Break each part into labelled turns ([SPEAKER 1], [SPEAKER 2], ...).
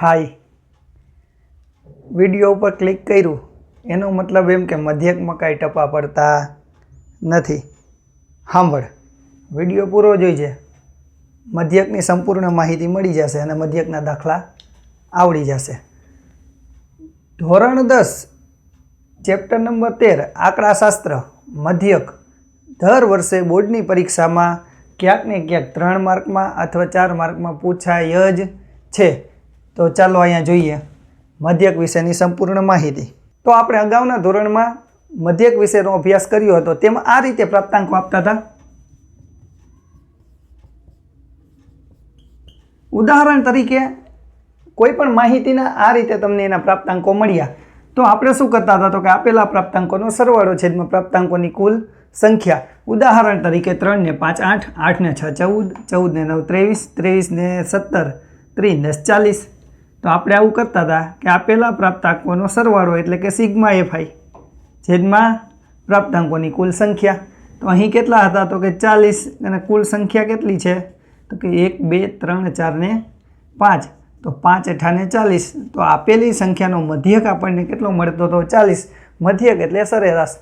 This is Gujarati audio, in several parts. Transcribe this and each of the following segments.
[SPEAKER 1] હાય વીડિયો ઉપર ક્લિક કર્યું. એનો મતલબ એમ કે મધ્યકમાં કાંઈ ટપા પડતા નથી. સાંભળ વીડિયો પૂરો જોઈજે મધ્યકની સંપૂર્ણ માહિતી મળી જશે અને મધ્યકના દાખલા આવડી જશે. ધોરણ દસ ચેપ્ટર નંબર તેર, આંકડાશાસ્ત્ર, મધ્યક. દર વર્ષે બોર્ડની પરીક્ષામાં ક્યાંક ને ક્યાંક ત્રણ માર્કમાં અથવા ચાર માર્કમાં પૂછાય જ છે. તો ચાલો અહીંયા જોઈએ મધ્યક વિશેની સંપૂર્ણ માહિતી. તો આપણે અગાઉના ધોરણમાં મધ્યક વિશેનો અભ્યાસ કર્યો હતો, તેમાં આ રીતે પ્રાપ્તાંકો આપતા હતા. ઉદાહરણ તરીકે કોઈ પણ માહિતીના આ રીતે તમને એના પ્રાપ્તાંકો મળ્યા. તો આપણે શું કરતા હતા તો કે આપેલા પ્રાપ્તાંકોનો સરવાળો છેદમાં પ્રાપ્તાંકોની કુલ સંખ્યા. ઉદાહરણ તરીકે ત્રણ ને પાંચ આઠ આઠ ને છ ચૌદ ચૌદ ને નવ ત્રેવીસ ત્રેવીસ ને સત્તર, ત્રીસ દસ ચાલીસ તો આપણે આવું કરતા હતા કે આપેલા પ્રાપ્તાંકોનો સરવાળો એટલે કે સિગ્મા એફઆઈ છેદમાં પ્રાપ્તાંકોની કુલ સંખ્યા. તો અહીં કેટલા હતા? તો કે ચાલીસ. અને કુલ સંખ્યા કેટલી છે? તો કે એક, બે, ત્રણ, ચાર ને પાંચ. તો પાંચ અઠાને ચાલીસ. તો આપેલી સંખ્યાનો મધ્યક આપણને કેટલો મળતો હતો? ચાલીસ. મધ્યક એટલે સરેરાશ.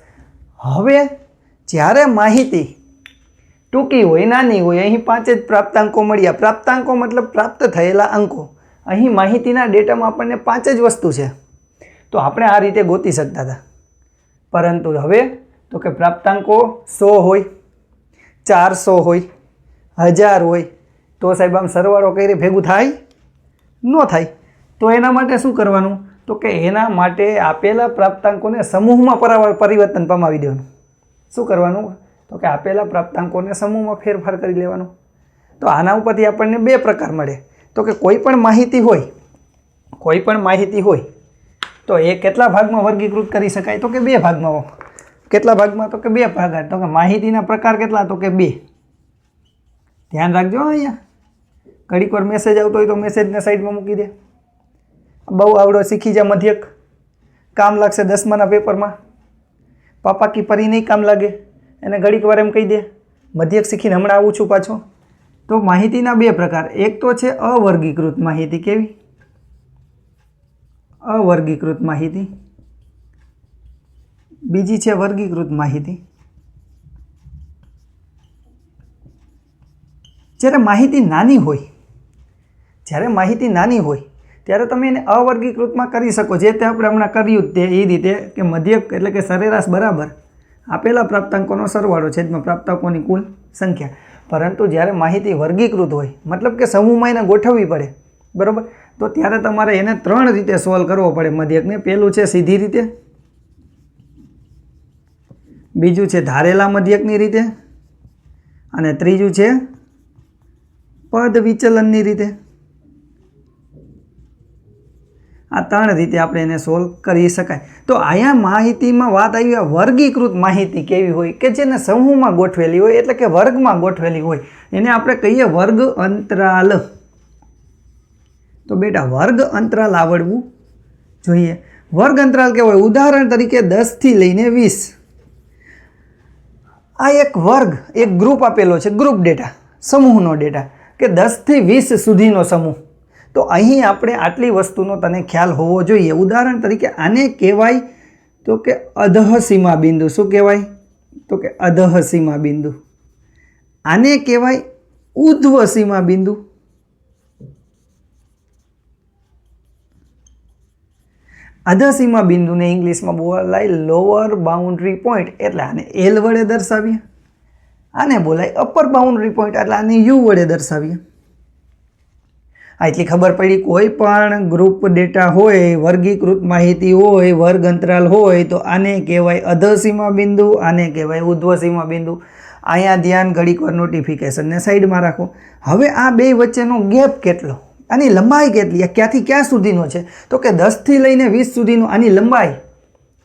[SPEAKER 1] હવે જ્યારે માહિતી ટૂંકી હોય, નાની હોય, અહીં પાંચ જ પ્રાપ્તાંકો મળ્યા. પ્રાપ્તાંકો મતલબ પ્રાપ્ત થયેલા અંકો. અહીં માહિતીના ડેટામાં આપણને પાંચ જ વસ્તુ છે. તો આપણે આ રીતે ગોતી શકતા હતા. પરંતુ હવે તો કે પ્રાપ્તાંકો સો હોય, ચારસો હોય, હજાર હોય, તો સાહેબ આમ સરવાળો કરી ભેગું થાય? ન થાય. તો એના માટે શું કરવાનું? તો કે એના માટે આપેલા પ્રાપ્તાંકોને સમૂહમાં પરાવ- પરિવર્તન પમાવી દેવાનું. શું કરવાનું? તો કે આપેલા પ્રાપ્તાંકોને સમૂહમાં ફેરફાર કરી લેવાનો. તો આના ઉપરથી આપણને બે પ્રકાર મળે. તો કે કોઈ પણ માહિતી હોય, કોઈ પણ માહિતી હોય, તો એ કેટલા ભાગમાં વર્ગીકૃત કરી શકાય? તો કે બે ભાગમાં. કેટલા ભાગમાં? તો કે બે ભાગ. તો કે માહિતીના પ્રકાર કેટલા? તો કે બે. ધ્યાન રાખજો અહીંયા. ઘડીક વાર મેસેજ આવતો હોય તો મેસેજને સાઈડમાં મૂકી દે. બહુ આવડો શીખી જા મધ્યક. કામ લાગશે દસમાના પેપરમાં. પાપા કી પરી નહીં કામ લાગે. એને ઘડીક વાર એમ કહી દે. મધ્યક શીખીને હમણાં આવું છું પાછો. તો માહિતીના બે પ્રકાર. એક તો છે અવર્ગીકૃત માહિતી કેવી? અવર્ગીકૃત માહિતી. બીજી છે વર્ગીકૃત માહિતી. જ્યારે માહિતી નાની હોય, જ્યારે માહિતી નાની હોય, ત્યારે તમે એને અવર્ગીકૃતમાં કરી શકો. જે તે આપણે હમણાં કર્યું તે એ રીતે કે મધ્યક એટલે કે સરેરાશ બરાબર આપેલા પ્રાપ્તાંકોનો સરવાળો, છેદમાં પ્રાપ્તાંકોની કુલ સંખ્યા. પરંતુ જ્યારે માહિતી વર્ગીકૃત હોય, મતલબ કે સમૂહમાં એને ગોઠવવી પડે, બરાબર? તો ત્યારે તમારે એને ત્રણ રીતે સોલ્વ કરવો પડે. મધ્યકને પહેલું છે સીધી રીતે, બીજું છે ધારેલા મધ્યકની રીતે, અને ત્રીજું છે પદ વિચલનની રીતે. આ ત્રણ રીતે આપણે એને સોલ્વ કરી શકાય. તો અહીંયા માહિતીમાં વાત આવી આ વર્ગીકૃત માહિતી કેવી હોય કે જેને સમૂહમાં ગોઠવેલી હોય, એટલે કે વર્ગમાં ગોઠવેલી હોય. એને આપણે કહીએ વર્ગ અંતરાલ. તો બેટા, વર્ગ અંતરાલ આવડવું જોઈએ. વર્ગ અંતરાલ કેવો હોય ઉદાહરણ તરીકે દસથી લઈને વીસ. આ એક વર્ગ, એક ગ્રુપ આપેલો છે ગ્રુપ ડેટા સમૂહનો ડેટા કે દસથી વીસ સુધીનો સમૂહ. તો અહીં આપણે આટલી વસ્તુનો તને ખ્યાલ હોવો જોઈએ. ઉદાહરણ તરીકે આને કહેવાય તો કે અધઃ સીમા બિંદુ શું કહેવાય? તો કે અધહસીમા બિંદુ આને કહેવાય ઉધ્વ સીમા બિંદુ અધસીમા બિંદુને ઇંગ્લિશમાં બોલાય લોઅર બાઉન્ડ્રી પોઈન્ટ એટલે આને એલ વડે દર્શાવીએ. આને બોલાય અપર બાઉન્ડ્રી પોઈન્ટ એટલે આને યુ વડે દર્શાવીએ. આ એટલી ખબર પડી, કોઈ પણ ગ્રુપ ડેટા હોય, વર્ગીકૃત માહિતી હોય વર્ગ અંતરાલ હોય, તો આને કહેવાય અધસીમા બિંદુ, આને કહેવાય ઉધ્વસીમા બિંદુ. અહીંયા ધ્યાન ઘડીક વાર નોટિફિકેશનને સાઈડમાં રાખો. હવે આ બે વચ્ચેનો ગેપ કેટલો? આની લંબાઈ કેટલી? ક્યાંથી ક્યાં સુધીનો છે? તો કે દસથી લઈને વીસ સુધીનો આની લંબાઈ.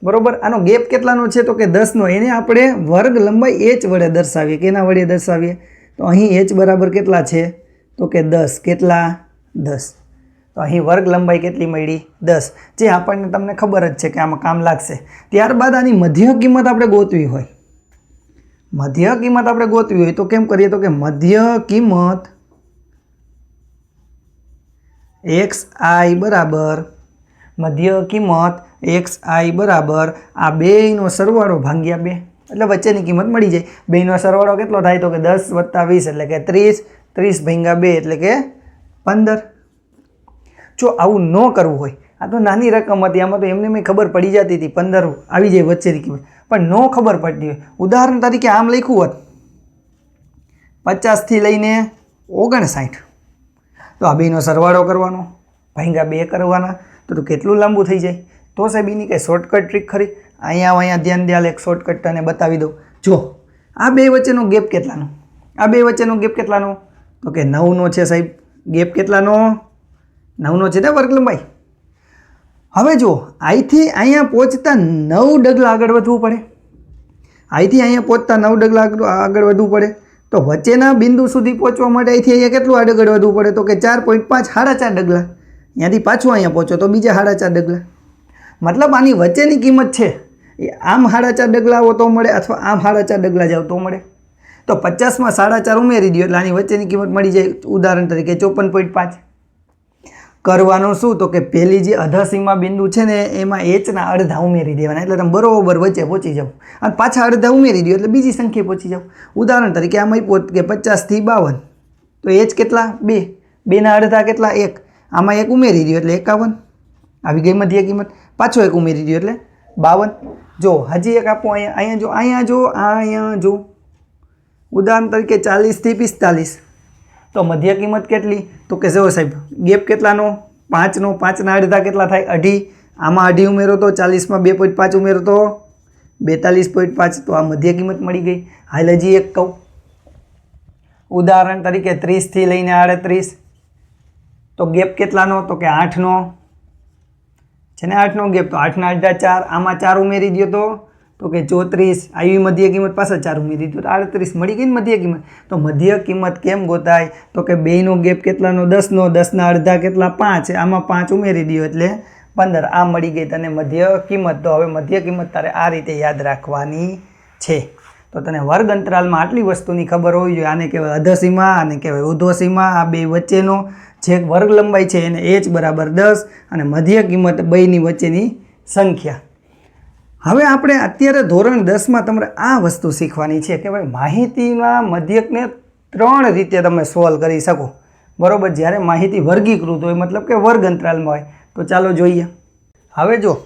[SPEAKER 1] બરોબર? આનો ગેપ કેટલાનો છે? તો કે દસનો. એને આપણે વર્ગ લંબાઈ એચ વડે દર્શાવીએ. કેના વડે દર્શાવીએ? તો અહીં એચ બરાબર કેટલા છે? તો કે દસ. કેટલા? દસ. તો અહીં વર્ગ લંબાઈ કેટલી મળી? દસ. જે આપણને તમને ખબર જ છે કે આમાં કામ લાગશે. ત્યારબાદ આની મધ્ય કિંમત આપણે ગોતવી હોય. મધ્ય કિંમત આપણે ગોતવી હોય તો કેમ કરીએ? તો કે મધ્ય કિંમત એક્સ આઈ બરાબર. મધ્ય કિંમત એક્સ આઈ બરાબર. આ બેયનો સરવાળો ભાંગ્યા બે. એટલે વચ્ચેની કિંમત મળી જાય. બેયનો સરવાળો કેટલો થાય? તો કે દસ વત્તા વીસ એટલે કે ત્રીસ. ત્રીસ ભાંગ્યા બે એટલે કે પંદર. જો આવું ન કરવું હોય, આ તો નાની રકમ હતી, આમાં તો એમને મેં ખબર પડી જતી હતી, પંદર આવી જાય વચ્ચેથી કિંમત પણ ન ખબર પડતી હોય. ઉદાહરણ તરીકે આમ લખ્યું હોત, પચાસથી લઈને ઓગણસાઠ. તો આ બેનો સરવાળો કરવાનો ભાંગા બે કરવાના, તો તો કેટલું લાંબુ થઈ જાય? તો સાહેબ એની કંઈ શોર્ટકટ ટ્રીક ખરી? અહીંયા અહીંયા ધ્યાન દે એક શોર્ટકટ તને બતાવી દઉં. જો, આ બે વચ્ચેનો ગેપ કેટલાનો? આ બે વચ્ચેનો ગેપ કેટલાનો? તો કે નવનો છે સાહેબ. ગેપ કેટલાનો? નવનો છે ને વર્ગ લંબાઈ? હવે જો અહીંથી અહીંયા પહોંચતા નવ ડગલા આગળ વધવું પડે. અહીંથી અહીંયા પહોંચતા નવ ડગલા આગળ વધવું પડે. તો વચ્ચેના બિંદુ સુધી પહોંચવા માટે અહીંથી અહીંયા કેટલું આગળ વધવું પડે? તો કે ચાર પોઈન્ટ પાંચ સાડા ચાર ડગલા. ત્યાંથી પાછું અહીંયા પહોંચો તો બીજા સાડા ચાર ડગલા. મતલબ આની વચ્ચેની કિંમત છે, એ આમ સાડા ચાર ડગલા આવો તો મળે અથવા આમ સાડા ચાર ડગલા જાવ તો મળે. તો પચાસમાં સાડા ચાર ઉમેરી દો એટલે આની વચ્ચેની કિંમત મળી જાય ઉદાહરણ તરીકે ચોપન પોઈન્ટ પાંચ. કરવાનું શું? તો કે પહેલી જે અધસીમા બિંદુ છે ને, એમાં એચના અડધા ઉમેરી દેવાના. એટલે તમે બરોબર વચ્ચે પહોંચી જાઓ. અને પાછા અડધા ઉમેરી દો એટલે બીજી સંખ્યા પહોંચી જાઓ. ઉદાહરણ તરીકે આમાં પોત કે પચાસથી બાવન. તો એચ કેટલા? બે. બેના અડધા કેટલા? એક. આમાં એક ઉમેરી દો એટલે એકાવન. આવી ગઈ મધ્ય કિંમત. પાછો એક ઉમેરી દો એટલે બાવન. જો હજી એક આપો, અહીંયા અહીંયા જો અહીંયા જો અહીંયા જો. ઉદાહરણ તરીકે ચાલીસથી પિસ્તાલીસ. તો મધ્ય કિંમત કેટલી? તો કે જો સાહેબ, ગેપ કેટલાનો? પાંચનો, પાંચના અડધા કેટલા થાય? અઢી. આમાં અઢી ઉમેરો તો ચાલીસમાં બે પોઈન્ટ પાંચ ઉમેરો તો બેતાલીસ પોઈન્ટ પાંચ. તો આ મધ્ય કિંમત મળી ગઈ. હાલ હજી એક કહું. ઉદાહરણ તરીકે ત્રીસથી લઈને આડત્રીસ. તો ગેપ કેટલાનો? તો કે આઠનો. છે ને આઠનો ગેપ? તો આઠના અડધા ચાર. આમાં ચાર ઉમેરી દો તો તો કે ચોત્રીસ આવી મધ્ય કિંમત પાછા ચાર ઉમેરી તો આડત્રીસ મળી ગઈ ને મધ્ય કિંમત. તો મધ્ય કિંમત કેમ ગોતાય? તો કે બેયનો ગેપ કેટલાનો? દસનો. દસના અડધા કેટલા? પાંચ. આમાં પાંચ ઉમેરી દો એટલે પંદર. આ મળી ગઈ તને મધ્ય કિંમત. તો હવે મધ્ય કિંમત તારે આ રીતે યાદ રાખવાની છે. તો તને વર્ગ અંતરાલમાં આટલી વસ્તુની ખબર હોવી જોઈએ. આને કહેવાય અધસીમા, આને કહેવાય ઉધોસીમા. આ બે વચ્ચેનો જે વર્ગ લંબાઈ છે એને એચ બરાબર દસ અને મધ્ય કિંમત બેયની વચ્ચેની સંખ્યા. હવે આપણે અત્યારે ધોરણ દસમાં તમારે આ વસ્તુ શીખવાની છે કે ભાઈ માહિતીના મધ્યકને ત્રણ રીતે તમે સોલ્વ કરી શકો. બરાબર, જ્યારે માહિતી વર્ગીકૃત હોય, મતલબ કે વર્ગ અંતરાલમાં હોય, તો ચાલો જોઈએ. હવે જો,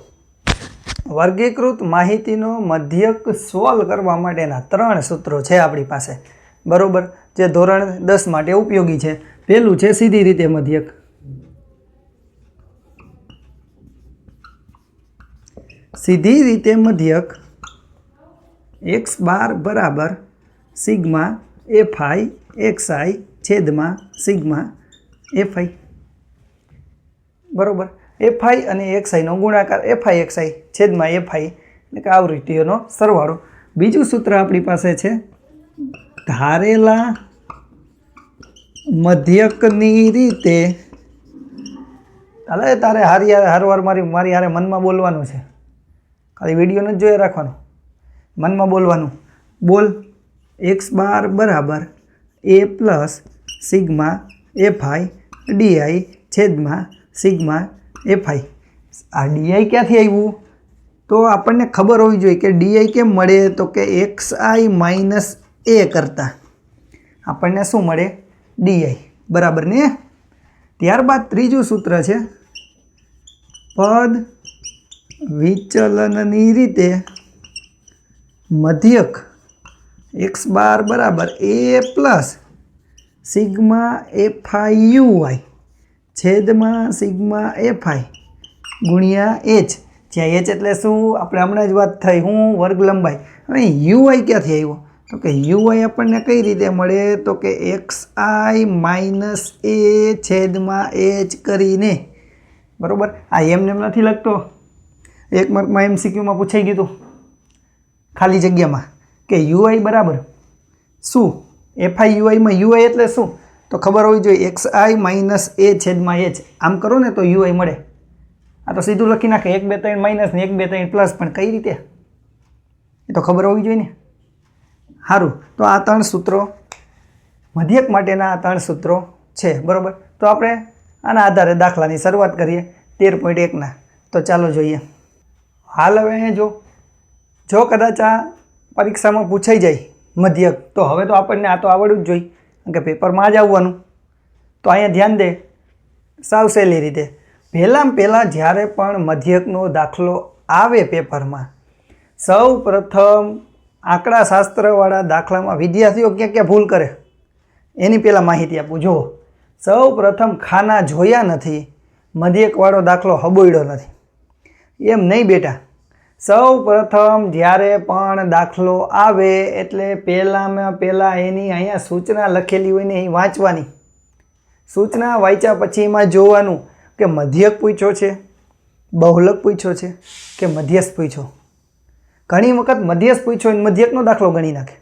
[SPEAKER 1] વર્ગીકૃત માહિતીનો મધ્યક સોલ્વ કરવા માટેના ત્રણ સૂત્રો છે આપણી પાસે. બરાબર, જે ધોરણ દસ માટે ઉપયોગી છે. પહેલું છે સીધી રીતે મધ્યક. સીધી રીતે મધ્યક એક્સ બાર બરાબર sigma F I X I છેદમાં સિગ્મા એફ આઈ બરાબર? એફ આઈ અને એક્સ આઈનો ગુણાકાર એફ આઈ એક્સ આઈ છેદમાં એફ આઈ એટલે કે આવૃત્તિઓનો સરવાળો. બીજું સૂત્ર આપણી પાસે છે, ધારેલા મધ્યકની રીતે. હાલે તારે હારી, હારવાર મારી મારી હારે મનમાં બોલવાનું છે. ખાલી વિડીયોને જ જોયા રાખવાનો. મનમાં બોલવાનું. બોલ. એક્સ બાર બરાબર. A plus sigma F I D I છેદમાં સિગ્મા એફઆઈ આ ડીઆઈ ક્યાંથી આવ્યું? તો આપણને ખબર હોવી જોઈએ કે ડીઆઈ કેમ મળે? તો કે એક્સ આઈ માઇનસ એ કરતાં. આપણને શું મળે? ડીઆઈ બરાબર ને? ત્યારબાદ ત્રીજું સૂત્ર છે પદ વિચલનની રીતે મધ્યક એક્સ બાર બરાબર A plus sigma f i u i છેદમાં સિગ્મા એફઆઈ ગુણ્યા એચ. જ્યાં એચ એટલે શું? આપણે હમણાં જ વાત થઈ. હું વર્ગ લંબાઈ. હવે યુઆઈ ક્યાંથી આવ્યો? તો કે યુઆઈ આપણને કઈ રીતે મળે? તો કે એક્સ આઈ માઇનસ એ છેદમાં એચ કરીને. બરાબર? આ એમને એમ નથી લખતો. એક માર્કમાં એમસીક્યુમાં પૂછાઈ ગયું હતું. ખાલી જગ્યામાં. કે યુઆઈ બરાબર. શું? એફઆઈ યુઆઈમાં યુઆઈ એટલે શું? તો ખબર હોવી જોઈએ એક્સ આઈ માઇનસ એ છેદમાં એચ આમ કરો ને તો યુઆઈ મળે. આ તો સીધું લખી નાખે, એક, બે, ત્રણ માઇનસ ને એક, બે, ત્રણ પ્લસ પણ કઈ રીતે? એ તો ખબર હોવી જોઈએ ને. સારું તો આ ત્રણ સૂત્રો મધ્યક માટેના આ ત્રણ સૂત્રો છે, બરાબર? તો આપણે આના આધારે દાખલાની શરૂઆત કરીએ, તેર પોઈન્ટ એકના તો ચાલો જોઈએ. હાલ હવે જો જો કદાચ આ પરીક્ષામાં પૂછાઈ જાય મધ્યક તો હવે તો આપણને આ તો આવડવું જ જોઈએ. કારણ કે પેપરમાં જ આવવાનું. તો અહીંયા ધ્યાન દે સાવ સહેલી રીતે. પહેલાં પહેલાં જ્યારે પણ મધ્યકનો દાખલો આવે પેપરમાં, સૌ પ્રથમ આંકડા શાસ્ત્રવાળા દાખલામાં વિદ્યાર્થીઓ ક્યાં ક્યાં ભૂલ કરે? એની પહેલાં માહિતી આપું. જુઓ, સૌ પ્રથમ ખાના જોયા નથી, મધ્યકવાળો દાખલો હબોયડો નથી. એમ નહીં બેટા. સૌ પ્રથમ જ્યારે પણ દાખલો આવે એટલે પહેલાંમાં પહેલાં એની અહીંયા સૂચના લખેલી હોય ને એ વાંચવાની. સૂચના વાંચ્યા પછી એમાં જોવાનું કે મધ્યક પૂછ્યો છે, બહુલક પૂછ્યો છે કે મધ્યસ્થ પૂછ્યો ઘણી વખત મધ્યસ્થ પૂછ્યો ને મધ્યકનો દાખલો ગણી નાખે.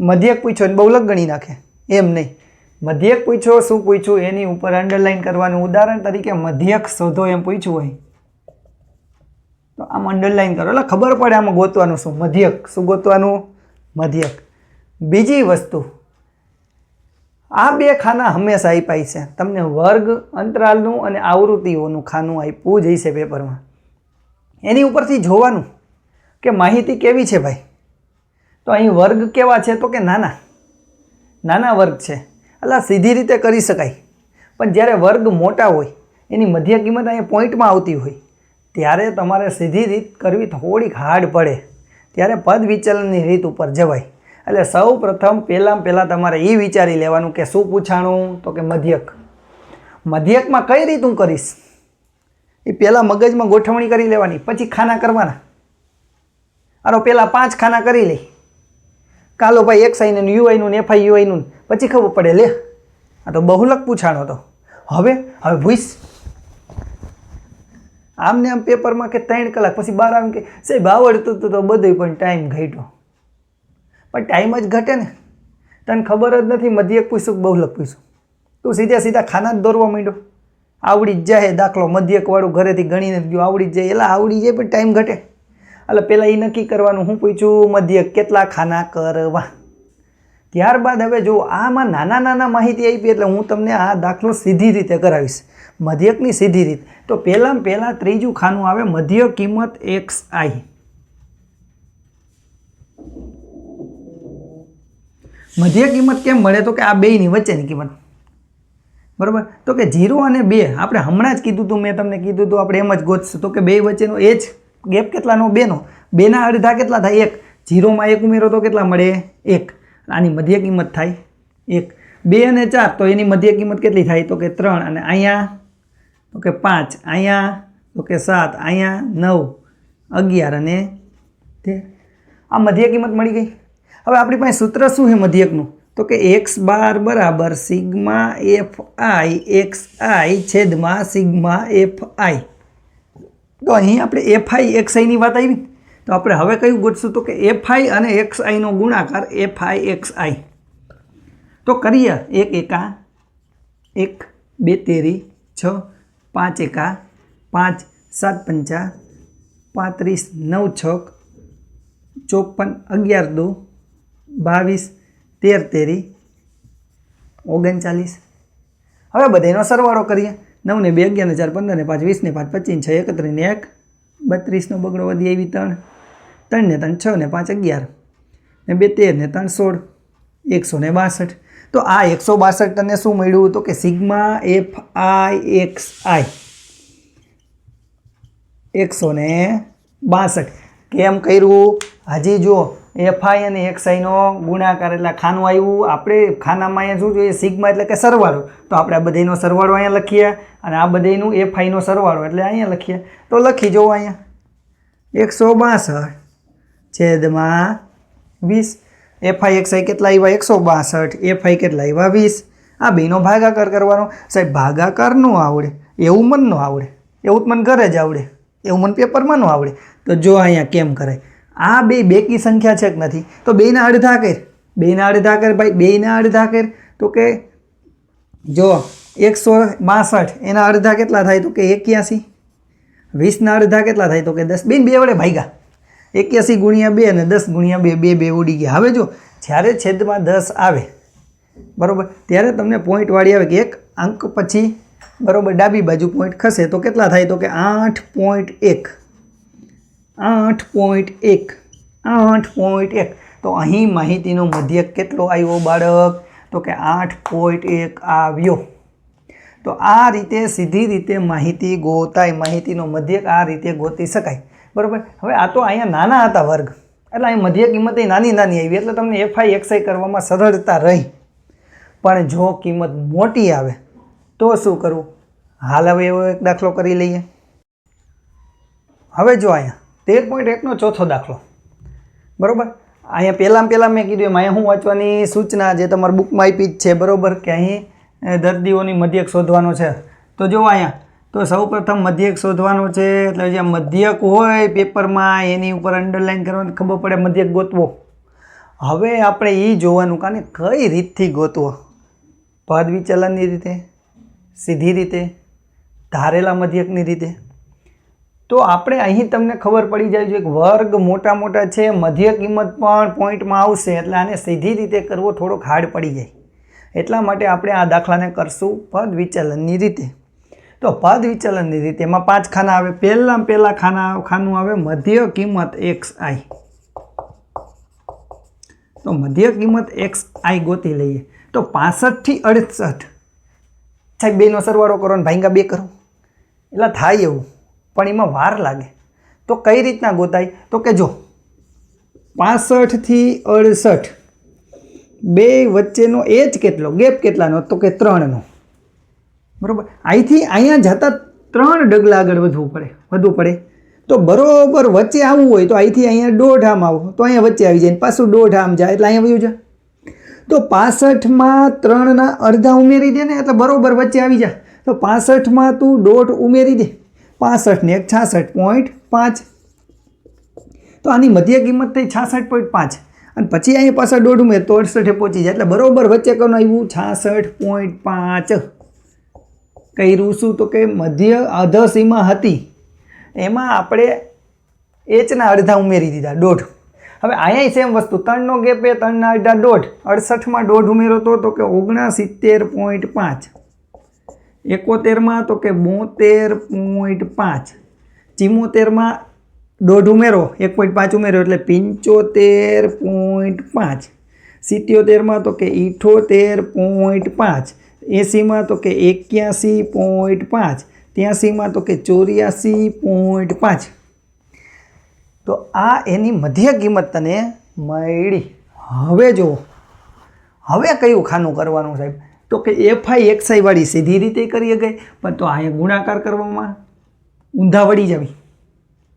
[SPEAKER 1] મધ્યક પૂછ્યો ને બહુલક ગણી નાખે. એમ નહીં. મધ્યક પૂછ્યો શું પૂછ્યું એની ઉપર અંડરલાઇન કરવાનું. ઉદાહરણ તરીકે મધ્યક શોધો એમ પૂછ્યું હોય. તો આમ અંડરલાઈન કરો. એટલે ખબર પડે આમાં ગોતવાનું શું? મધ્યક. શું ગોતવાનું? મધ્યક. બીજી વસ્તુ. આ બે ખાના હંમેશા આપ્યા છે. તમને વર્ગ, અંતરાલનું અને આવૃત્તિઓનું ખાનું આપ્યું જ છે પેપરમાં. એની ઉપરથી જોવાનું કે માહિતી કેવી છે ભાઈ? તો અહીં વર્ગ કેવા છે તો કે નાના. નાના વર્ગ છે. એટલે સીધી રીતે કરી શકાય. પણ જ્યારે વર્ગ મોટા હોય, એની મધ્ય કિંમત અહીંયા પોઈન્ટમાં આવતી હોય. ત્યારે તમારે સીધી રીત કરવી થોડીક હાર્ડ પડે. ત્યારે પદ વિચલનની રીત ઉપર જવાય. એટલે સૌ પ્રથમ પહેલાં પહેલાં તમારે એ વિચારી લેવાનું કે શું પૂછાણું? તો કે મધ્યક. મધ્યકમાં કઈ રીત હું કરીશ? એ પહેલાં મગજમાં ગોઠવણી કરી લેવાની, પછી ખાના કરવાના. આરો પહેલાં પાંચ ખાના કરી લઈ કાલો ભાઈ એક્સ આઈનું યુ ને એફઆઈ યુ આઈનું પછી ખબર પડે, લે. આ તો બહુલક પૂછાણો તો. હવે હવે ભૂઈશ આમને આમ પેપરમાં કે ત્રણ કલાક, પછી બાર આમ કે, સાહેબ, આવડતું હતું તો બધું પણ ટાઈમ ઘટ્યો. પણ ટાઈમ જ ઘટે ને. તને ખબર જ નથી, મધ્યક પૂછું કે બહુલક પૂછું. તું સીધા સીધા ખાના જ દોરવા માંડ્યો. આવડી જ જાય દાખલો, મધ્યકવાળું ઘરેથી ગણીને ગયું, આવડી જ જાય. એટલે આવડી જાય, પણ ટાઈમ ઘટે. એટલે પહેલાં એ નક્કી કરવાનું, હું પૂછું, મધ્યક, કેટલા ખાના કરવા? ત્યારબાદ હવે જો આમાં નાના નાના માહિતી આપી એટલે હું તમને આ દાખલો સીધી રીતે કરાવીશ. મધ્યકની સીધી રીત. તો પહેલાં પહેલાં ત્રીજું ખાનું આવે મધ્ય કિંમત એક્સ આઈ. મધ્ય કિંમત કેમ મળે? તો કે આ બેયની વચ્ચેની કિંમત. બરાબર? તો કે જીરો અને બે. આપણે હમણાં જ કીધું હતું મેં તમને કીધું હતું આપણે એમ જ ગોતશું. તો કે બે વચ્ચેનો એ જ ગેપ કેટલાનો? બેનો. બેના અડધા કેટલા થાય? એક. જીરોમાં એક ઉમેરો તો કેટલા મળે? એક. આની મધ્ય કિંમત થાય. એક, બે અને ચાર, તો એની મધ્ય કિંમત કેટલી થાય? તો કે ત્રણ અને અહીંયા, તો કે પાંચ. અહીંયા, તો કે સાત. અહીંયા નવ, અગિયાર અને તે આ મધ્ય કિંમત મળી ગઈ. હવે આપણી પાસે સૂત્ર શું છે મધ્યકનું? તો કે એક્સ બાર બરાબર sigma f i x i છેદમાં સિગ્મા એફ આઈ. તો અહીં આપણે એફ આઈ એક્સ આઈની વાત આવી. તો આપણે હવે કયું ગોઠશું તો કે એફ આઈ અને એક્સ આઈનો ગુણાકાર એફ આઈ એક્સ આઈ તો કરીએ એક એકા, એક, બે તેરી, છ, પાંચ એકા, પાંચ, સાત પંચા, પાંત્રીસ, નવ છક ચોપન, અગિયાર, દો, બાવીસ, તેર તેરી, ઓગણચાલીસ. હવે બધાનો સરવાળો કરીએ. નવ ને બે અગિયાર ને ચાર પંદર ને પાંચ વીસ ને પાંચ, પચીસ, છ એકત્રીસ ને એક, બત્રીસનો બગડો વધી આવી ત્રણ. ત્રણ ને ત્રણ છ ને પાંચ અગિયાર ને બે તેર ને ત્રણ સોળ, એકસો ને બાસઠ. તો આ એકસો બાસઠ તને શું મળ્યું? તો કે sigma f i x i. એકસો ને બાસઠ. કેમ કર્યું? હજી જો એફઆઈ અને એક્સઆઈનો ગુણાકાર એટલે ખાનું આવ્યું. આપણે ખાનામાં અહીંયા શું જોઈએ? સિગ્મા એટલે કે સરવાળો. તો આપણે આ બધાનો સરવાળો અહીંયા લખીએ અને આ બધાનું એફઆઈનો સરવાળો એટલે અહીંયા લખીએ. તો લખી જુઓ અહીંયા. એકસો બાસઠ. છેદમાં વીસ. એફઆઈ એક્સઆઈ કેટલા આવ્યા? એકસો બાસઠ. એફઆઈ કેટલા આવ્યા? વીસ. આ બેનો ભાગાકાર કરવાનો. સાહેબ, ભાગાકાર ન આવડે. એવું મન ન આવડે. એવું મને ઘરે જ આવડે. એવું મન પેપરમાં ન આવડે. તો જો અહીંયા કેમ કરાય? આ બે બેકી સંખ્યા છે કે નથી? તો બેના અડધા કર. બેના અડધા કર ભાઈ. બેના અડધા કર. તો કે જો એકસો બાસઠ, એના અડધા કેટલા થાય? તો કે એક્યાસી. વીસના અડધા કેટલા થાય? તો કે દસ. બેન, બે વડે ભાગ્યા. એક્યાસી ગુણ્યા બે અને દસ ગુણ્યા બે બે બે ઉડી ગયા. હવે જો, જ્યારે છેદમાં દસ આવે, બરાબર, ત્યારે તમને પોઈન્ટ વાળી આવે કે એક અંક પછી, બરાબર, ડાબી બાજુ પોઈન્ટ ખસે, તો કેટલા થાય? તો કે આઠ પોઈન્ટ એક. આઠ પોઈન્ટ એક. આઠ પોઈન્ટ એક. તો અહીં માહિતીનો મધ્યક કેટલો આવ્યો બાળક? તો કે આઠ પોઈન્ટ એક આવ્યો. તો આ રીતે સીધી રીતે માહિતી ગોતાય. માહિતીનો મધ્યક આ રીતે ગોતી શકાય. બરાબર? હવે આ તો અહીંયા નાના હતા વર્ગ. એટલે અહીં મધ્ય કિંમત એ નાની નાની આવી. એટલે તમને એફઆઈ એક્સઆઈ કરવામાં સરળતા રહી. પણ જો કિંમત મોટી આવે, તો શું કરવું? હાલ હવે એવો એક દાખલો કરી લઈએ. હવે જો અહીંયા, તેર પોઈન્ટ એકનો ચોથો દાખલો. બરાબર? અહીંયા પહેલાં પહેલાં મેં કીધું એમ, અહીંયા હું વાંચવાની સૂચના જે તમારા બુકમાં આપી જ છે, બરાબર? કે અહીં દર્દીઓની મધ્યક શોધવાનો છે. તો જો અહીંયા તો સૌપ્રથમ મધ્યક શોધવાનો છે. એટલે જે મધ્યક હોય પેપરમાં એની ઉપર અંડરલાઇન કરવાની ખબર પડે મધ્યક ગોતવો. હવે આપણે એ જોવાનું કાને કઈ રીતથી ગોતવો? પદ વિચલનની રીતે, સીધી રીતે, ધારેલા મધ્યકની રીતે. તો આપણે અહીં તમને ખબર પડી જાય છે કે વર્ગ મોટા મોટા છે, મધ્ય કિંમત પણ પોઈન્ટમાં આવશે, એટલે આને સીધી રીતે કરવો થોડોક હાર્ડ પડી જાય. એટલા માટે આપણે આ દાખલાને કરશું પદ વિચલનની રીતે. તો પદ વિચલનની રીતે એમાં પાંચ ખાના આવે. પહેલાં પહેલાં ખાના ખાનું આવે મધ્ય કિંમત એક્સ આઈ તો મધ્ય કિંમત એક્સ આઈ ગોતી લઈએ. તો પાસઠથી અડસઠ. સાહેબ, બેનો સરવાળો કરો ને ભાઈંગા બે કરો. એટલે થાય એવું, પણ એમાં વાર લાગે. તો કઈ રીતના ગોતાય? તો કે જો, પાસઠથી અડસઠ. બે વચ્ચેનો એજ કેટલો? ગેપ કેટલાનો? તો કે ત્રણનો. બરાબર? અહીંથી અહીંયા જતાં ત્રણ ડગલા આગળ વધવું પડે વધવું પડે. તો બરોબર વચ્ચે આવવું હોય તો અહીંથી અહીંયા દોઢ આમ આવો, તો અહીંયા વચ્ચે આવી જાય પાછું દોઢ આમ જાય, એટલે અહીંયા વયું જાય તો પાસઠમાં ત્રણના અડધા ઉમેરી દે ને, એટલે બરોબર વચ્ચે આવી જાય તો પાસઠમાં તું દોઢ ઉમેરી દે. પાસઠ ને એક, છાસઠ પોઈન્ટ પાંચ. તો આની મધ્ય કિંમત થઈ છાસઠ પોઈન્ટ પાંચ. અને પછી અહીંયા પાછા દોઢ ઉમેર, તો અડસઠે પહોંચી જાય. એટલે બરોબર વચ્ચે કરવાનું આવ્યું? છાસઠ પોઈન્ટ પાંચ. કર્યું શું? તો કે મધ્ય અધસીમા હતી. એમાં આપણે એચના અડધા ઉમેરી દીધા, દોઢ. હવે અહીંયા સેમ વસ્તુ. ત્રણનો ગેપ એ ત્રણના અડધા દોઢ. અડસઠમાં દોઢ ઉમેરો તો તો કે ઓગણસિત્તેર પોઈન્ટ પાંચ. એકોતેરમાં તો કે બોતેર પોઈન્ટ પાંચ. ચિમોતેરમાં દોઢ ઉમેરો, એક પોઈન્ટ પાંચ ઉમેરો, એટલે પંચોતેર પોઈન્ટ પાંચ. સિત્યોતેરમાં તો કે ઇઠોતેર પોઈન્ટ પાંચ. એંસીમાં તો કે એક્યાસી પોઈન્ટ પાંચ ત્યાંસીમાં તો કે ચોર્યાસી પોઈન્ટ પાંચ. તો આ એની મધ્ય કિંમત તને મળી. હવે જુઓ હવે કયું ખાનું કરવાનું સાહેબ? તો કે એફઆઈ એક્સઆઈ વાળી સીધી રીતે કરી ગઈ પણ તો અહીંયા ગુણાકાર કરવામાં ઊંધા વળી જવી.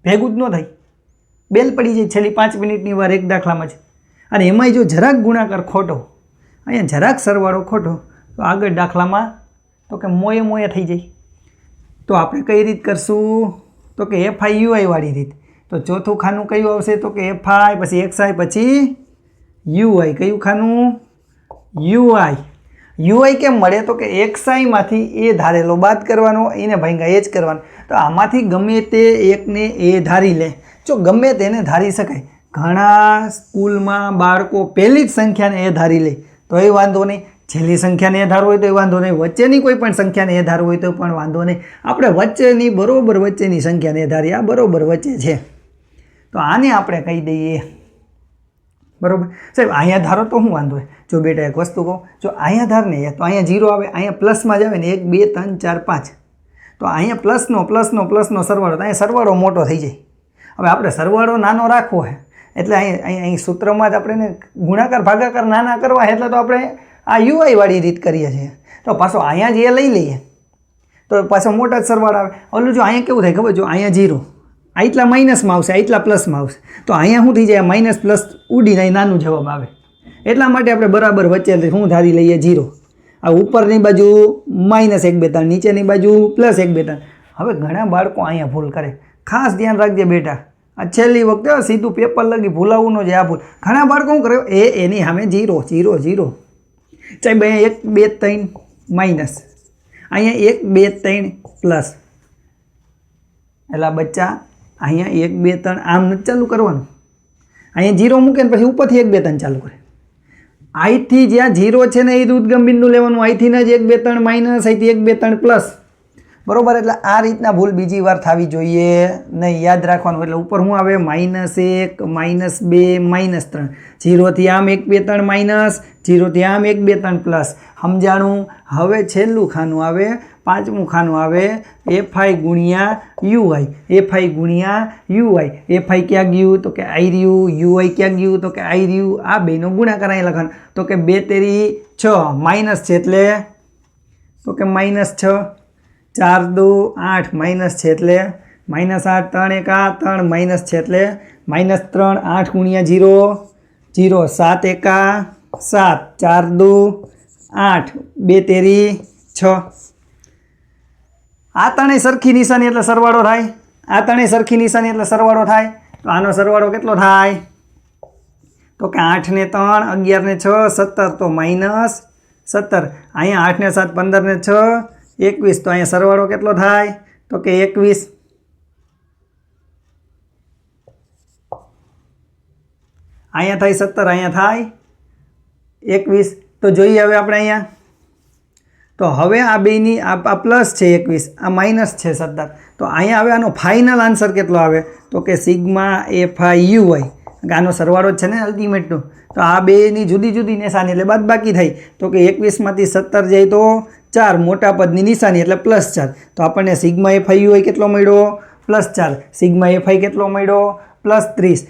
[SPEAKER 1] ભેગું જ ન થાય. બેલ પડી જાય છેલ્લી પાંચ મિનિટની વાર એક દાખલામાં જ. અને એમાંય જો જરાક ગુણાકાર ખોટો, અહીંયા જરાક સરવાળો ખોટો તો આગળ દાખલામાં તો કે મોએ મોએ થઈ જાય. તો આપણે કઈ રીત કરશું? તો કે એફઆઈ યુઆઈ વાળી રીત. તો ચોથું ખાનું કયું આવશે? તો કે એફઆઈ, પછી એક્સઆઈ, પછી યુઆઈ. કયું ખાનું? યુઆઈ. યુઆઈ કેમ મળે? તો કે એક્સઆઈમાંથી એ ધારેલો બાદ કરવાનો, એને ભાંગા એ જ કરવાનો. તો આમાંથી ગમે તે એકને એ ધારી લે. જો ગમે તેને ધારી શકાય. ઘણા સ્કૂલમાં બાળકો પહેલી જ સંખ્યાને એ ધારી લે. તો એ વાંધો નહીં. છેલ્લી સંખ્યાને આધાર હોય તો એ વાંધો નહીં. વચ્ચેની કોઈ પણ સંખ્યાને આધાર હોય તો પણ વાંધો નહીં. આપણે વચ્ચેની, બરોબર વચ્ચેની સંખ્યાને આધારે આ બરોબર વચ્ચે છે. તો આને આપણે કહી દઈએ. બરોબર? સાહેબ, અહીંયા ધારો તો શું વાંધો હોય જો બેટા એક વસ્તુ કહું. જો અહીંયા ધાર ને, તો અહીંયા જીરો આવે, અહીંયા પ્લસમાં જ આવે ને, એક, બે, ત્રણ, ચાર, પાંચ. તો અહીંયા પ્લસનો પ્લસનો પ્લસનો સરવાળો, તો અહીંયા સરવાળો મોટો થઈ જાય. હવે આપણે સરવાળો નાનો રાખવો હોય એટલે અહીં અહીં સૂત્રમાં જ આપણે ગુણાકાર, ભાગાકાર નાના કરવા એટલે તો આપણે આ યુઆઈવાળી રીત કરીએ છીએ. તો પાછો અહીંયા જ એ લઈ લઈએ. તો પાછો મોટા જ સરવાળો આવે. ઓલું જો અહીંયા કેવું થાય ખબર? જો અહીંયા જીરો. આટલા માઇનસમાં આવશે આટલા પ્લસમાં આવશે. તો અહીંયા શું થઈ જાય? માઇનસ પ્લસ ઉડીને નાનું જવાબ આવે. એટલા માટે આપણે બરાબર વચ્ચે શું ધારી લઈએ? જીરો. આ ઉપરની બાજુ માઇનસ એક બે ત્રણ, નીચેની બાજુ પ્લસ એક બે ત્રણ. હવે ઘણા બાળકો અહીંયા ભૂલ કરે. ખાસ ધ્યાન રાખજે બેટા. આ છેલ્લી વખતે સીધું પેપર લગી ભૂલાવું છે આ ભૂલ. ઘણા બાળકો શું કરે? એ એની સામે જીરો જીરો જીરો. સાહેબ અહીંયા એક, બે, ત્રણ માઇનસ અહીંયા એક, બે, ત્રણ પ્લસ એટલે બચ્ચા અહીંયા એક, બે, ત્રણ આમ નથી ચાલુ કરવાનું. અહીંયા જીરો મૂકે ને પછી ઉપરથી એક, બે, ત્રણ ચાલુ કરે. આઈથી જ્યાં જીરો છે ને એ ઉદ્ગમ બિંદુ લેવાનું. આઈથી જ એક, બે, ત્રણ માઇનસ અહીંથી એક, બે, ત્રણ પ્લસ બરોબર, એટલે આ રીતના ભૂલ બીજી વાર થવી જોઈએ. નહીં યાદ રાખવાનું, એટલે ઉપર શું આવે, માઇનસ એક, માઇનસ બે, માઇનસ ત્રણ. જીરોથી આમ એક, બે, ત્રણ, માઇનસ. જીરોથી આમ એક, બે, ત્રણ, પ્લસ. સમજાણું? હવે છેલ્લું ખાનું આવે, પાંચમું ખાનું આવે, એફઆઈ ગુણ્યા યુઆઈ. એફઆઈ ગુણ્યા યુઆઈ. એફઆઈ ક્યાં ગયું? તો કે આઈ રહ્યું. યુઆઈ ક્યાં ગયું? તો કે આઈ રહ્યું. આ બેનો ગુણાકાર અહીં લખવાનું તો કે બે તેરી છ, માઇનસ છે એટલે? તો કે માઇનસ છ. ચાર દુ આઠ, માઇનસ છે એટલે માઇનસ આઠ, ત્રણ એક ત્રણ માઇનસ છે એટલે માઇનસ ત્રણ આઠ ગુણ્યા જીરો જીરો સાત એકા સાત, ચાર દુ આઠ, બે તેરી, છ. આ ત્રણેય સરખી નિશાની એટલે સરવાળો થાય. આ ત્રણેય સરખી નિશાની એટલે સરવાળો થાય. તો આનો સરવાળો કેટલો થાય? તો કે આઠ ને ત્રણ, અગિયાર ને છ, સત્તર. તો માઇનસ સત્તર. અહીંયા આઠ ને સાત, પંદર ને છ એકવીસ, તો અહીંયા સરવાળો કેટલો થાય? તો કે એકવીસ. અહીંયા થાય સત્તર, અહીંયા થાય એકવીસ. તો જોઈએ હવે આપણે અહીંયા. તો હવે આ બેની, આ પ્લસ છે એકવીસ, આ માઇનસ છે સત્તર. તો અહીંયા હવે આનો ફાઇનલ આન્સર કેટલો આવે? તો કે સિગ્મા એફ આઈ યુ હોય આનો સરવાળો જ છે ને અલ્ટિમેટનો. તો આ બેની જુદી જુદી નિશાની એટલે બાદ બાકી થઈ. તો કે એકવીસમાંથી સત્તર જાય તો ચાર, મોટા પદની નિશાની એટલે પ્લસ ચાર. તો આપણને સિગ્મા એફ આઈ હોય કેટલો મળ્યો? પ્લસ ચાર. સિગ્મા એફ આઈ કેટલો મળ્યો? પ્લસ ત્રીસ.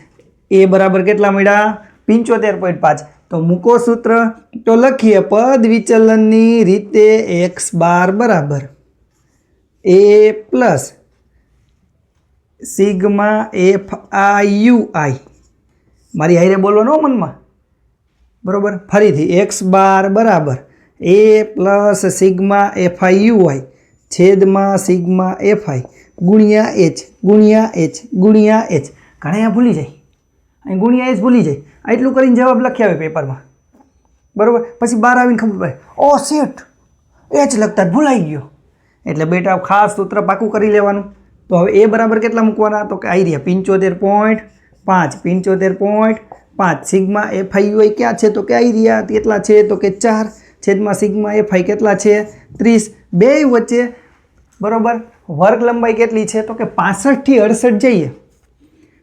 [SPEAKER 1] એ બરાબર કેટલા મળ્યા? પંચોતેર પોઈન્ટ પાંચ. તો મૂકો સૂત્ર તો લખીએ પદ વિચલનની રીતે એક્સ બાર બરાબર. A plus sigma f i u i. મારી હાઈરે બોલવાનો મનમાં. બરાબર? ફરીથી એક્સ બાર બરાબર. A plus sigma f i u y છેદમાં સિગ્મા એફ આઈ ગુણ્યા એચ ગુણ્યા એચ ગુણ્યા એચ. ઘણા અહીંયા ભૂલી જાય. અહીં ગુણ્યા એચ ભૂલી જાય. એટલું કરીને જવાબ લખી આવે પેપરમાં. બરાબર? પછી બહાર આવીને ખબર પડે. ઓ સેઠ એચ લખતા ભૂલાઈ ગયો. એટલે બેટા ખાસ સૂત્ર પાકું કરી લેવાનું. તો હવે એ બરાબર કેટલા મૂકવાના? તો કે આવી રહ્યા. પંચોતેર પોઈન્ટ પાંચ, પંચોતેર પોઈન્ટ પાંચ. સિગ્મા એફ આઈ યુઆઈ ક્યાં છે? તો કે આવી રહ્યા. કેટલા છે? તો કે ચાર. છેદમાં સિગ્મા એફ આઈ કેટલા છે? ત્રીસ. બે વચ્ચે બરાબર વર્ગ લંબાઈ કેટલી છે? તો કે પાસઠથી અડસઠ જઈએ.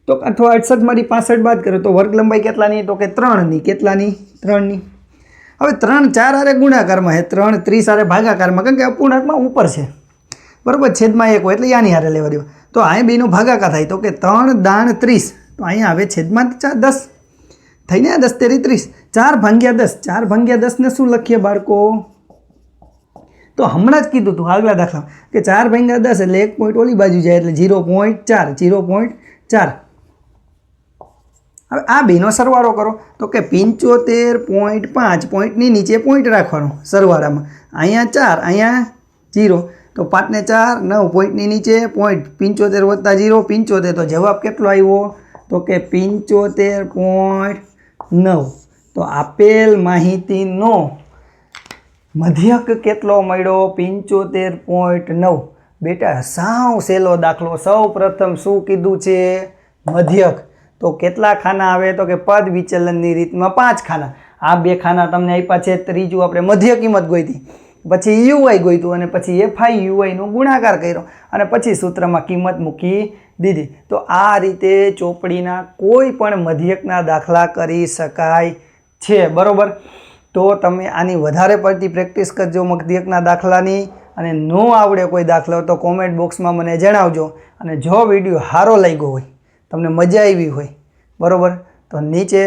[SPEAKER 1] તો અથવા અડસઠમાંથી પાસઠ બાદ કરો, તો વર્ગ લંબાઈ કેટલાની? તો કે ત્રણની. કેટલાની? ત્રણની. હવે ત્રણ ચાર આરે ગુણાકારમાં છે. ત્રણ ત્રીસ આરે ભાગાકારમાં. કારણ કે અપૂર્ણાંકમાં ઉપર છે. બરાબર, છેદમાં એક હોય એટલે યાની હારે લેવા દેવા. તો અહીં બેનો ભાગાકાર થાય. તો કે ત્રણ દાણ ત્રીસ. તો અહીંયા આવે છેદમાં ચાર, દસ. થઈને દસ તેરી ત્રીસ. ચાર ભાંગ્યા દસ, ચાર ભાંગ્યા દસને શું લખીએ બાળકો? તો હમણાં જ કીધું હતું આગલા દાખલા કે ચાર ભાંગ્યા દસ એટલે એક પોઈન્ટ ઓલી બાજુ જાય, એટલે ઝીરો પોઈન્ટ ચાર ઝીરો પોઈન્ટ ચાર. હવે આ બેનો સરવાળો કરો, તો કે પંચોતેર પોઈન્ટ પાંચ પોઈન્ટની નીચે પોઈન્ટ રાખવાનો સરવાળામાં. અહીંયા ચાર, અહીંયા જીરો તો પાંચને ચાર, નવ પોઈન્ટની નીચે પોઈન્ટ પંચોતેર વત્તા જીરો પંચોતેર. તો જવાબ કેટલો આવ્યો? તો કે પંચોતેર પોઈન્ટ નવ. તો આપેલ માહિતીનો મધ્યક કેટલો મળ્યો? પંચોતેર પોઈન્ટ નવ. બેટા, સાવ સહેલો દાખલો. સૌ પ્રથમ શું કીધું છે? મધ્યક. તો કેટલા ખાના આવે? તો કે પદ વિચલનની રીતમાં પાંચ ખાના. આ બે ખાના તમને આપ્યા છે. ત્રીજું આપણે મધ્ય કિંમત ગોઈતી પછી યુઆઈ ગોઈતું અને પછી એફઆઈ યુઆઈનો ગુણાકાર કર્યો અને પછી સૂત્રમાં કિંમત મૂકી દીધી. તો આ રીતે ચોપડીના કોઈ પણ મધ્યકના દાખલા કરી શકાય છે, બરાબર? તો તમે આની વધારે પડતી પ્રેક્ટિસ કરજો મગધિયકના દાખલાની અને ન આવડે કોઈ દાખલો તો કોમેન્ટ બોક્સમાં મને જણાવજો અને જો વીડિયો સારો લાગ્યો હોય, તમને મજા આવી હોય, બરાબર? તો નીચે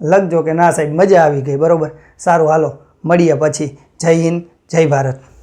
[SPEAKER 1] લખજો કે ના સાહેબ, મજા આવી ગઈ, બરાબર? સારું, હાલો, મળીએ પછી. જય હિન્દ, જય ભારત.